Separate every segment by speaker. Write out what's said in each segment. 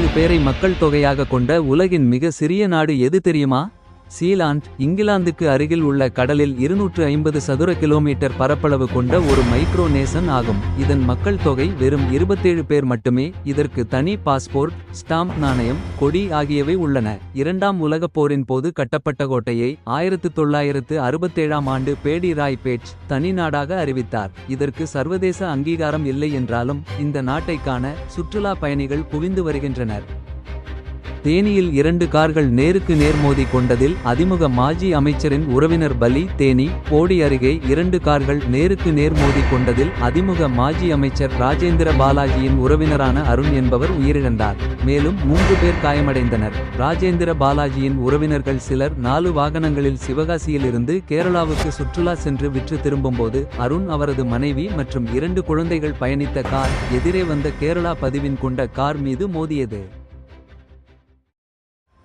Speaker 1: பேரை மக்கள் தொகையாக கொண்ட உலகின் மிக சிறிய நாடு எது தெரியுமா? சீலாண்ட் இங்கிலாந்துக்கு அருகில் உள்ள கடலில் இருநூற்று ஐம்பது சதுர கிலோமீட்டர் பரப்பளவு கொண்ட ஒரு மைக்ரோநேசன் ஆகும். இதன் மக்கள் தொகை வெறும் இருபத்தேழு பேர் மட்டுமே. இதற்கு தனி பாஸ்போர்ட் ஸ்டாம்ப் நாணயம் கொடி ஆகியவை உள்ளன. இரண்டாம் உலகப் போரின் போது கட்டப்பட்ட கோட்டையை ஆயிரத்து தொள்ளாயிரத்து அறுபத்தேழாம் ஆண்டு பேடி ராய் பேட்ச் தனி நாடாக அறிவித்தார். இதற்கு சர்வதேச அங்கீகாரம் இல்லை என்றாலும் இந்த நாட்டை காண சுற்றுலா பயணிகள் குவிந்து வருகின்றனர். தேனியில் இரண்டு கார்கள் நேருக்கு நேர் மோதி கொண்டதில் அதிமுக மாஜி அமைச்சரின் உறவினர் பலி தேனி போடி அருகே இரண்டு கார்கள் நேருக்கு நேர் மோதி கொண்டதில் அதிமுக மாஜி அமைச்சர் ராஜேந்திர பாலாஜியின் உறவினரான அருண் என்பவர் உயிரிழந்தார். மேலும் மூன்று பேர் காயமடைந்தனர். ராஜேந்திர பாலாஜியின் உறவினர்கள் சிலர் நாலு வாகனங்களில் சிவகாசியில் இருந்து கேரளாவுக்கு சுற்றுலா சென்று விற்று திரும்பும்போது அருண் அவரது மனைவி மற்றும் இரண்டு குழந்தைகள் பயணித்த கார் எதிரே வந்த கேரளா பதிவின் கொண்ட கார் மீது மோதியது.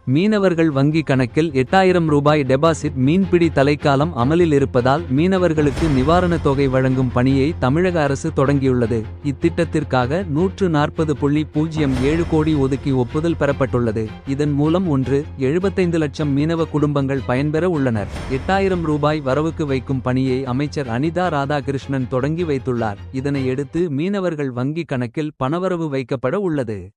Speaker 1: மீனவர்கள் வங்கி கணக்கில் எட்டாயிரம் ரூபாய் டெபாசிட் மீன்பிடி தலைக்காலம் அமலில் இருப்பதால் மீனவர்களுக்கு நிவாரணத் தொகை வழங்கும் பணியை தமிழக அரசு தொடங்கியுள்ளது. இத்திட்டத்திற்காக நூற்று நாற்பது புள்ளி பூஜ்ஜியம் ஏழு கோடி ஒதுக்கி ஒப்புதல் பெறப்பட்டுள்ளது. இதன் மூலம் ஒன்று எழுபத்தைந்து லட்சம் மீனவ குடும்பங்கள் பயன்பெற உள்ளனர். எட்டாயிரம் ரூபாய் வரவுக்கு வைக்கும் பணியை அமைச்சர் அனிதா ராதாகிருஷ்ணன் தொடங்கி வைத்துள்ளார். இதனையடுத்து மீனவர்கள் வங்கி கணக்கில் பணவரவு வைக்கப்பட உள்ளது.